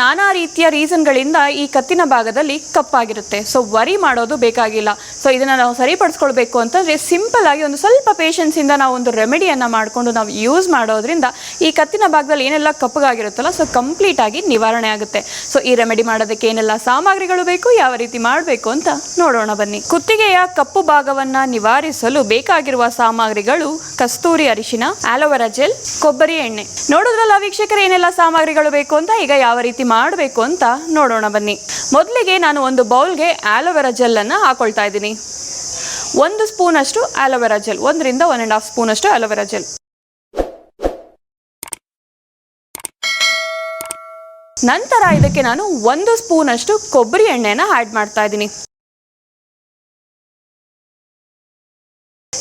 ನಾನಾ ರೀತಿಯ ರೀಸನ್ಗಳಿಂದ ಈ ಕತ್ತಿನ ಭಾಗದಲ್ಲಿ ಕಪ್ಪಾಗಿರುತ್ತೆ. ಸೊ ವರಿ ಮಾಡೋದು ಬೇಕಾಗಿಲ್ಲ. ಸೊ ಇದನ್ನ ನಾವು ಸರಿಪಡಿಸ್ಕೊಳ್ಬೇಕು ಅಂತಂದ್ರೆ ಸಿಂಪಲ್ ಆಗಿ ಒಂದು ಸ್ವಲ್ಪ ಪೇಷನ್ಸ್ ಇಂದ ನಾವು ಒಂದು ರೆಮಿಡಿಯನ್ನ ಮಾಡಿಕೊಂಡು ನಾವು ಯೂಸ್ ಮಾಡೋದ್ರಿಂದ ಈ ಕತ್ತಿನ ಭಾಗದಲ್ಲಿ ಏನೆಲ್ಲ ಕಪ್ಪಗಾಗಿರುತ್ತಲ್ಲ ಸೊ ಕಂಪ್ಲೀಟ್ ಆಗಿ ನಿವಾರಣೆ ಆಗುತ್ತೆ. ಸೊ ಈ ರೆಮಿಡಿ ಮಾಡೋದಕ್ಕೆ ಏನೆಲ್ಲ ಸಾಮಗ್ರಿಗಳು ಬೇಕು, ಯಾವ ರೀತಿ ಮಾಡಬೇಕು ಅಂತ ನೋಡೋಣ ಬನ್ನಿ. ಕುತ್ತಿಗೆಯ ಕಪ್ಪು ಭಾಗವನ್ನ ನಿವಾರಿಸಲು ಬೇಕಾಗಿರುವ ಸಾಮಗ್ರಿಗಳು ಕಸ್ತೂರಿ ಅರಿಶಿನ ಆಲೋವೆರಾ ಜೆಲ್ ಕೊಬ್ಬರಿ ಎಣ್ಣೆ. ನೋಡಿದ್ರಲ್ಲ ವೀಕ್ಷಕರು ಏನೆಲ್ಲ ಸಾಮಗ್ರಿಗಳು ಬೇಕು ಅಂತ, ಈಗ ಯಾವ ರೀತಿ ಮಾಡಬೇಕು ಅಂತ ನೋಡೋಣ ಬನ್ನಿ. ಮೊದಲಿಗೆ ನಾನು ಒಂದು ಬೌಲ್ಗೆ ಆಲೋವೆರಾ ಜೆಲ್ ಅನ್ನ ಹಾಕೊಳ್ತಾ ಇದ್ದೀನಿ. ಒಂದು ಸ್ಪೂನಷ್ಟು ಆಲೋವೆರಾ ಜೆಲ್ ಒಂದರಿಂದ ಒನ್ ಆ್ಯಂಡ್ ಹಾಫ್ ಸ್ಪೂನಷ್ಟು ಆಲೋವೆರಾ ಜೆಲ್ ನಂತರ ಇದಕ್ಕೆ ನಾನು ಒಂದು ಸ್ಪೂನಷ್ಟು ಕೊಬ್ಬರಿ ಎಣ್ಣೆನ ಆ್ಯಡ್ ಮಾಡ್ತಾ ಇದ್ದೀನಿ.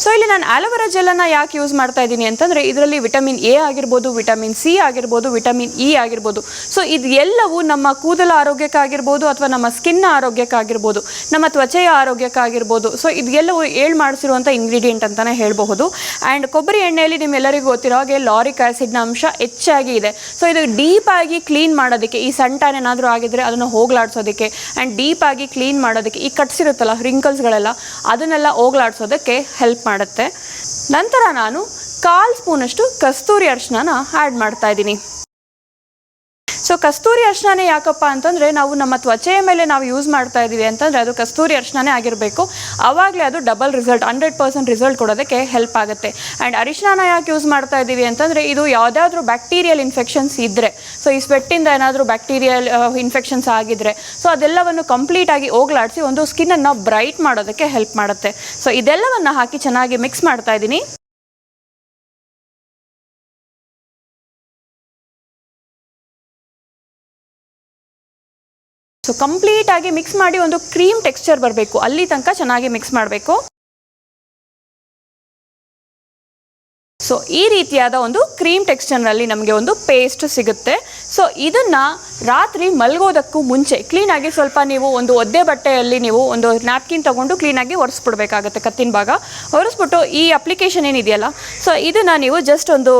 ಸೊ ಇಲ್ಲಿ ನಾನು ಆಲೋವೆರಾ ಜೆಲ್ಲನ್ನು ಯಾಕೆ ಯೂಸ್ ಮಾಡ್ತಾ ಇದ್ದೀನಿ ಅಂತಂದರೆ ಇದರಲ್ಲಿ ವಿಟಮಿನ್ ಎ ಆಗಿರ್ಬೋದು ವಿಟಮಿನ್ ಸಿ ಆಗಿರ್ಬೋದು ವಿಟಮಿನ್ ಇ ಆಗಿರ್ಬೋದು. ಸೊ ಇದು ಎಲ್ಲವೂ ನಮ್ಮ ಕೂದಲ ಆರೋಗ್ಯಕ್ಕಾಗಿರ್ಬೋದು ಅಥವಾ ನಮ್ಮ ಸ್ಕಿನ್ ಆರೋಗ್ಯಕ್ಕಾಗಿರ್ಬೋದು, ನಮ್ಮ ತ್ವಚೆಯ ಆರೋಗ್ಯಕ್ಕಾಗಿರ್ಬೋದು. ಸೊ ಇದೆಲ್ಲವೂ ಏಳು ಮಾಡಿಸಿರುವಂಥ ಇಂಗ್ರೀಡಿಯೆಂಟ್ ಅಂತಲೇ ಹೇಳಬಹುದು. ಆ್ಯಂಡ್ ಕೊಬ್ಬರಿ ಎಣ್ಣೆಯಲ್ಲಿ ನಿಮ್ಮೆಲ್ಲರಿಗೂ ಗೊತ್ತಿರೋ ಹಾಗೆ ಲಾರಿಕ್ ಆ್ಯಸಿಡ್ನ ಅಂಶ ಹೆಚ್ಚಾಗಿ ಇದೆ. ಸೊ ಇದು ಡೀಪ್ ಆಗಿ ಕ್ಲೀನ್ ಮಾಡೋದಕ್ಕೆ, ಈ ಸಣ್ಣ ಏನಾದರೂ ಆಗಿದ್ರೆ ಅದನ್ನು ಹೋಗ್ಲಾಡ್ಸೋದಕ್ಕೆ ಆ್ಯಂಡ್ ಡೀಪ್ ಆಗಿ ಕ್ಲೀನ್ ಮಾಡೋದಕ್ಕೆ, ಈ ಕಟ್ಸಿರುತ್ತಲ್ಲ ರಿಂಕಲ್ಸ್ ರಿಂಕಲ್ಸ್ಗಳೆಲ್ಲ ಅದನ್ನೆಲ್ಲ ಹೋಗ್ಲಾಡ್ಸೋದಕ್ಕೆ ಹೆಲ್ಪ್ ಮಾಡುತ್ತೆ. ನಂತರ ನಾನು ಕಾಲು ಸ್ಪೂನಷ್ಟು ಕಸ್ತೂರಿ ಅರಿಶಿನ ಆ್ಯಡ್ ಮಾಡ್ತಾ ಇದ್ದೀನಿ. ಸೊ ಕಸ್ತೂರಿ ಅರ್ಶನೇ ಯಾಕಪ್ಪ ಅಂತಂದರೆ ನಾವು ನಮ್ಮ ತ್ವಚೆಯ ಮೇಲೆ ನಾವು ಯೂಸ್ ಮಾಡ್ತಾ ಇದ್ದೀವಿ ಅಂತಂದರೆ ಅದು ಕಸ್ತೂರಿ ಅರ್ಶನೇ ಆಗಿರಬೇಕು. ಅವಾಗಲೇ ಅದು double result hundred percent result ಕೊಡೋದಕ್ಕೆ ಹೆಲ್ಪ್ ಆಗುತ್ತೆ. ಆ್ಯಂಡ್ ಅರಿಶಿನ ಯಾಕೆ ಯೂಸ್ ಮಾಡ್ತಾ ಇದ್ದೀವಿ ಅಂತಂದರೆ ಇದು ಯಾವುದಾದ್ರೂ ಬ್ಯಾಕ್ಟೀರಿಯಲ್ ಇನ್ಫೆಕ್ಷನ್ಸ್ ಇದ್ದರೆ ಸೊ ಈ ಸ್ವೆಟ್ಟಿಂದ ಏನಾದರೂ ಬ್ಯಾಕ್ಟೀರಿಯಲ್ ಇನ್ಫೆಕ್ಷನ್ಸ್ ಆಗಿದ್ರೆ. ಸೊ ಅದೆಲ್ಲವನ್ನು ಕಂಪ್ಲೀಟಾಗಿ ಹೋಗ್ಲಾಡಿಸಿ ಒಂದು ಸ್ಕಿನ್ನನ್ನು ಬ್ರೈಟ್ ಮಾಡೋದಕ್ಕೆ ಹೆಲ್ಪ್ ಮಾಡುತ್ತೆ. ಸೊ ಇದೆಲ್ಲವನ್ನು ಹಾಕಿ ಚೆನ್ನಾಗಿ ಮಿಕ್ಸ್ ಮಾಡ್ತಾ ಇದ್ದೀನಿ ಸೊ ಕಂಪ್ಲೀಟಾಗಿ ಮಿಕ್ಸ್ ಮಾಡಿ ಒಂದು ಕ್ರೀಮ್ ಟೆಕ್ಸ್ಚರ್ ಬರಬೇಕು. ಅಲ್ಲಿ ತನಕ ಚೆನ್ನಾಗಿ ಮಿಕ್ಸ್ ಮಾಡಬೇಕು. ಸೊ ಈ ರೀತಿಯಾದ ಒಂದು ಕ್ರೀಮ್ ಟೆಕ್ಸ್ಚರ್ನಲ್ಲಿ ನಮಗೆ ಒಂದು ಪೇಸ್ಟ್ ಸಿಗುತ್ತೆ. ಸೊ ಇದನ್ನು ರಾತ್ರಿ ಮಲಗೋದಕ್ಕೂ ಮುಂಚೆ ಕ್ಲೀನಾಗಿ ಸ್ವಲ್ಪ ನೀವು ಒಂದು ಒದ್ದೆ ಬಟ್ಟೆಯಲ್ಲಿ ನೀವು ಒಂದು ನ್ಯಾಪ್ಕಿನ್ ತೊಗೊಂಡು ಕ್ಲೀನಾಗಿ ಒರೆಸ್ಬಿಡ್ಬೇಕಾಗತ್ತೆ ಕತ್ತಿನ ಭಾಗ. ಒರೆಸ್ಬಿಟ್ಟು ಈ ಅಪ್ಲಿಕೇಶನ್ ಏನಿದೆಯಲ್ಲ? ಸೊ ಇದನ್ನು ನೀವು ಜಸ್ಟ್ ಒಂದು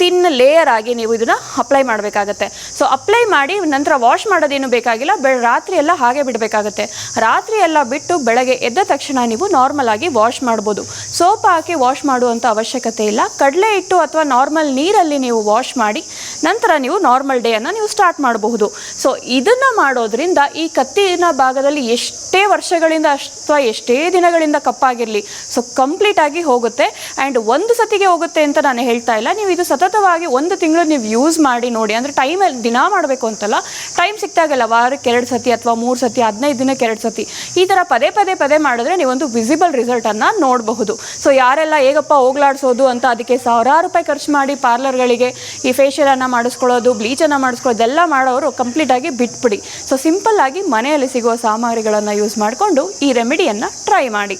ತಿನ್ ಲೇಯರ್ ಆಗಿ ನೀವು ಇದನ್ನು ಅಪ್ಲೈ ಮಾಡಬೇಕಾಗತ್ತೆ. ಸೊ ಅಪ್ಲೈ ಮಾಡಿ ನಂತರ ವಾಶ್ ಮಾಡೋದೇನು ಬೇಕಾಗಿಲ್ಲ ಬೆ ರಾತ್ರಿ ಎಲ್ಲ ಹಾಗೆ ಬಿಡಬೇಕಾಗತ್ತೆ. ರಾತ್ರಿ ಎಲ್ಲ ಬಿಟ್ಟು ಬೆಳಗ್ಗೆ ಎದ್ದ ತಕ್ಷಣ ನೀವು ನಾರ್ಮಲ್ ಆಗಿ ವಾಶ್ ಮಾಡ್ಬೋದು. ಸೋಪ್ ಹಾಕಿ ವಾಶ್ ಮಾಡುವಂಥ ಅವಶ್ಯಕತೆ ಇಲ್ಲ. ಕಡಲೆ ಹಿಟ್ಟು ಅಥವಾ ನಾರ್ಮಲ್ ನೀರಲ್ಲಿ ನೀವು ವಾಶ್ ಮಾಡಿ, ನಂತರ ನೀವು ನಾರ್ಮಲ್ ಡೇಯನ್ನು ನೀವು ಸ್ಟಾರ್ಟ್ ಮಾಡಬಹುದು. ಸೊ ಇದನ್ನು ಮಾಡೋದ್ರಿಂದ ಈ ಕತ್ತಿನ ಭಾಗದಲ್ಲಿ ಎಷ್ಟೇ ವರ್ಷಗಳಿಂದ ಅಥವಾ ಎಷ್ಟೇ ದಿನಗಳಿಂದ ಕಪ್ಪಾಗಿರಲಿ ಸೊ ಕಂಪ್ಲೀಟ್ ಆಗಿ ಹೋಗುತ್ತೆ. ಆ್ಯಂಡ್ ಒಂದು ಸತಿಗೆ ಹೋಗುತ್ತೆ ಅಂತ ನಾನು ಹೇಳ್ತಾ ಇಲ್ಲ. ನೀವು ಇದು ಸತತವಾಗಿ ಒಂದು ತಿಂಗಳು ನೀವು ಯೂಸ್ ಮಾಡಿ ನೋಡಿ, ಅಂದರೆ ಟೈಮಲ್ಲಿ ದಿನ ಮಾಡಬೇಕು ಅಂತಲ್ಲ ಟೈಮ್ ಸಿಕ್ತಾಗಲ್ಲ ವಾರಕ್ಕೆ ಎರಡು ಸತಿ ಅಥವಾ ಮೂರು ಸತಿ, ಹದಿನೈದು ದಿನಕ್ಕೆ ಎರಡು ಸತಿ, ಈ ಥರ ಪದೇ ಪದೇ ಪದೇ ಮಾಡಿದ್ರೆ ನೀವೊಂದು ವಿಸಿಬಲ್ ರಿಸಲ್ಟನ್ನು ನೋಡಬಹುದು. ಸೊ ಯಾರೆಲ್ಲ ಹೇಗಪ್ಪ ಹೋಗ್ಲಾಡ್ಸೋದು ಅಂತ ಅದಕ್ಕೆ ಸಾವಿರಾರು ರೂಪಾಯಿ ಖರ್ಚು ಮಾಡಿ ಪಾರ್ಲರ್ಗಳಿಗೆ ಈ ಫೇಶಿಯಲನ್ನು ಮಾಡಿಸ್ಕೊಳ್ಳೋದು ಬ್ಲೀಚನ್ನು ಮಾಡಿಸ್ಕೊಳ್ಳೋದು ಎಲ್ಲ ಮಾಡೋರು ಕಂಪ್ಲೀಟಾಗಿ ಬಿಟ್ಬಿಡಿ. ಸೊ ಆಗಿ ಮನೆಯಲ್ಲಿ ಸಿಗುವ ಸಾಮಗ್ರಿಗಳನ್ನು ಯೂಸ್ ಮಾಡಿಕೊಂಡು ಈ ರೆಮಿಡಿಯನ್ನು ಟ್ರೈ ಮಾಡಿ.